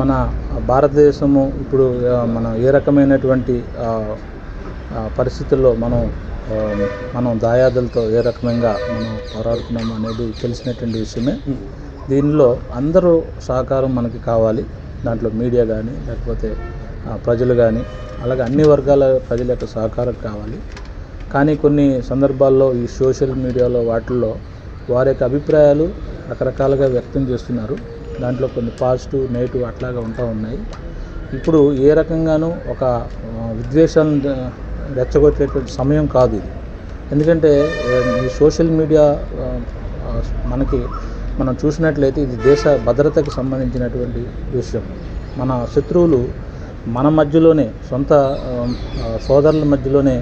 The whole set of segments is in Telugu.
మన భారతదేశము ఇప్పుడు మనం మన ఏ రకమైనటువంటి పరిస్థితుల్లో మనం మనం దాయాదులతో ఏ రకంగా మనం పోరాడుతున్నాం అనేది తెలిసినటువంటి విషయమే. దీనిలో అందరూ సహకారం మనకి కావాలి. దాంట్లో మీడియా కానీ లేకపోతే ప్రజలు కానీ అలాగే అన్ని వర్గాల ప్రజల యొక్క సహకారం కావాలి. కానీ కొన్ని సందర్భాల్లో ఈ సోషల్ మీడియాలో వాటిల్లో వారి యొక్క అభిప్రాయాలు రకరకాలుగా వ్యక్తం చేస్తున్నారు. దాంట్లో కొన్ని పాజిటివ్ నెగిటివ్ అట్లాగా ఉంటూ ఉన్నాయి. ఇప్పుడు ఏ రకంగానూ ఒక విద్వేషాలను రెచ్చగొట్టేటువంటి సమయం కాదు ఇది. ఎందుకంటే ఈ సోషల్ మీడియా మనకి మనం చూసినట్లయితే ఇది దేశ భద్రతకు సంబంధించినటువంటి విషయం. మన శత్రువులు మన మధ్యలోనే సొంత సోదరుల మధ్యలోనే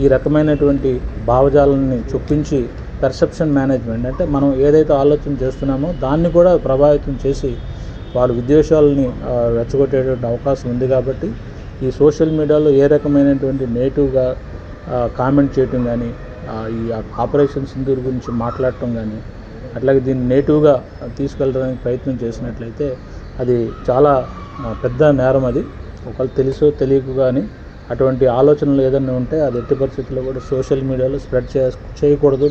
ఈ రకమైనటువంటి భావజాలని చొప్పించి పెర్సెప్షన్ మేనేజ్మెంట్ అంటే మనం ఏదైతే ఆలోచన చేస్తున్నామో దాన్ని కూడా ప్రభావితం చేసి వాళ్ళు విద్వేషాలని రెచ్చగొట్టేటువంటి అవకాశం ఉంది కాబట్టి ఈ సోషల్ మీడియాలో ఏ రకమైనటువంటి నేటివ్గా కామెంట్ చేయటం కానీ ఈ ఆపరేషన్ సింధూర్ గురించి మాట్లాడటం కానీ అట్లాగే దీన్ని నేటివ్గా తీసుకెళ్ళడానికి ప్రయత్నం చేసినట్లయితే అది చాలా పెద్ద నేరం అది. ఒకవేళ తెలుసో తెలియక కానీ అటువంటి ఆలోచనలు ఏదైనా ఉంటే అది ఎట్టి పరిస్థితుల్లో కూడా సోషల్ మీడియాలో స్ప్రెడ్ చేయ చేయకూడదు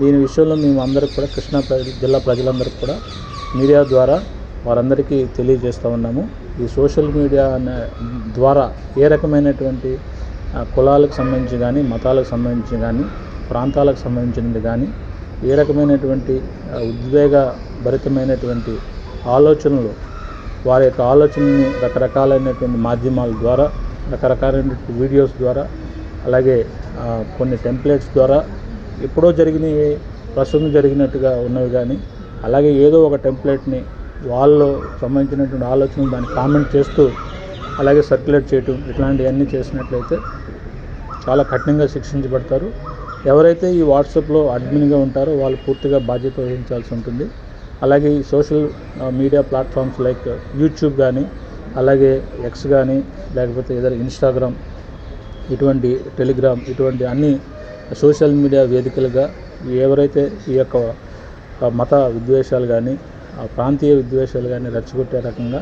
దీని విషయంలో మేము అందరికి కూడా కృష్ణా జిల్లా ప్రజలందరికీ కూడా మీడియా ద్వారా వారందరికీ తెలియజేస్తూ ఉన్నాము. ఈ సోషల్ మీడియా అనే ద్వారా ఏ రకమైనటువంటి కులాలకు సంబంధించి కానీ మతాలకు సంబంధించి కానీ ప్రాంతాలకు సంబంధించినది కానీ ఏ రకమైనటువంటి ఉద్వేగ ఉద్వేగభరితమైనటువంటి ఆలోచనలు వారి యొక్క ఆలోచనని రకరకాలైనటువంటి మాధ్యమాల ద్వారా రకరకాలైనటువంటి వీడియోస్ ద్వారా అలాగే కొన్ని టెంప్లెట్స్ ద్వారా ఎప్పుడో జరిగినవి ప్రస్తుతం జరిగినట్టుగా ఉన్నవి కానీ అలాగే ఏదో ఒక టెంప్లెట్ని వాళ్ళు సంబంధించినటువంటి ఆలోచన దాన్ని కామెంట్ చేస్తూ అలాగే సర్క్యులేట్ చేయటం ఇట్లాంటివన్నీ చేసినట్లయితే చాలా కఠినంగా శిక్షించబడతారు. ఎవరైతే ఈ వాట్సాప్లో అడ్మిన్గా ఉంటారో వాళ్ళు పూర్తిగా బాధ్యత వహించాల్సి ఉంటుంది. అలాగే ఈ social media platforms like YouTube కానీ అలాగే ఎక్స్ కానీ లేకపోతే ఏదైనా ఇన్స్టాగ్రామ్ ఇటువంటి టెలిగ్రామ్ ఇటువంటి అన్ని సోషల్ మీడియా వేదికలుగా ఎవరైతే ఈ యొక్క మత విద్వేషాలు కానీ ఆ ప్రాంతీయ విద్వేషాలు కానీ రెచ్చగొట్టే రకంగా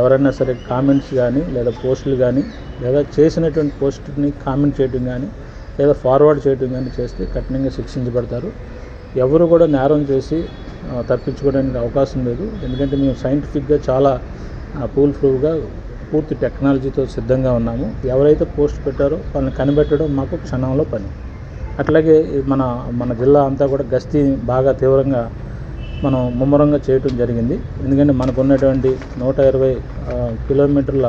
ఎవరైనా సరే కామెంట్స్ కానీ లేదా పోస్టులు కానీ లేదా చేసినటువంటి పోస్ట్ని కామెంట్ చేయడం కానీ లేదా ఫార్వర్డ్ చేయడం కానీ చేస్తే కఠినంగా శిక్షించబడతారు. ఎవరు కూడా నేరం చేసి తప్పించుకోవడానికి అవకాశం లేదు. ఎందుకంటే మేము సైంటిఫిక్గా చాలా పూల్ ప్రూఫ్గా పూర్తి టెక్నాలజీతో సిద్ధంగా ఉన్నాము. ఎవరైతే పోస్ట్ పెట్టారో వాళ్ళని కనిపెట్టడం మాకు క్షణంలో పని. అట్లాగే మన మన జిల్లా అంతా కూడా గస్తీ బాగా తీవ్రంగా మనం ముమ్మరంగా చేయటం జరిగింది. ఎందుకంటే మనకు ఉన్నటువంటి నూట ఇరవై కిలోమీటర్ల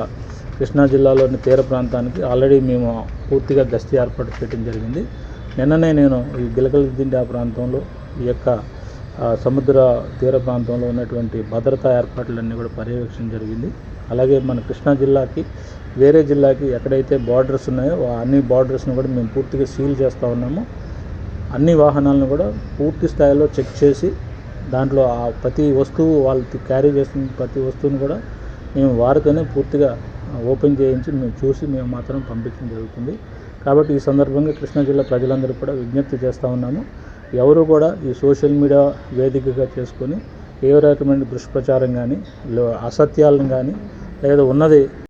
కృష్ణా జిల్లాలోని తీర ప్రాంతానికి ఆల్రెడీ మేము పూర్తిగా గస్తీ ఏర్పాటు చేయడం జరిగింది. నిన్ననే నేను ఈ గిలకల దిండి ఆ ప్రాంతంలో ఈ యొక్క సముద్ర తీర ప్రాంతంలో ఉన్నటువంటి భద్రతా ఏర్పాట్లన్నీ కూడా పర్యవేక్షణ జరిగింది. అలాగే మన కృష్ణా జిల్లాకి వేరే జిల్లాకి ఎక్కడైతే బార్డర్స్ ఉన్నాయో అన్ని బార్డర్స్ని కూడా మేము పూర్తిగా సీల్ చేస్తూ ఉన్నాము. అన్ని వాహనాలను కూడా పూర్తి స్థాయిలో చెక్ చేసి దాంట్లో ఆ ప్రతి వస్తువు వాళ్ళు క్యారీ చేస్తున్న ప్రతి వస్తువుని కూడా మేము వారితోనే పూర్తిగా ఓపెన్ చేయించి మేము చూసి మేము మాత్రం పంపించడం జరుగుతుంది. కాబట్టి ఈ సందర్భంగా కృష్ణా జిల్లా ప్రజలందరూ కూడా విజ్ఞప్తి చేస్తూ ఉన్నాము. ఎవరు కూడా ఈ సోషల్ మీడియా వేదికగా చేసుకొని ఏ రకమైన దుష్ప్రచారం కానీ అసత్యాలను కానీ లేదా ఉన్నది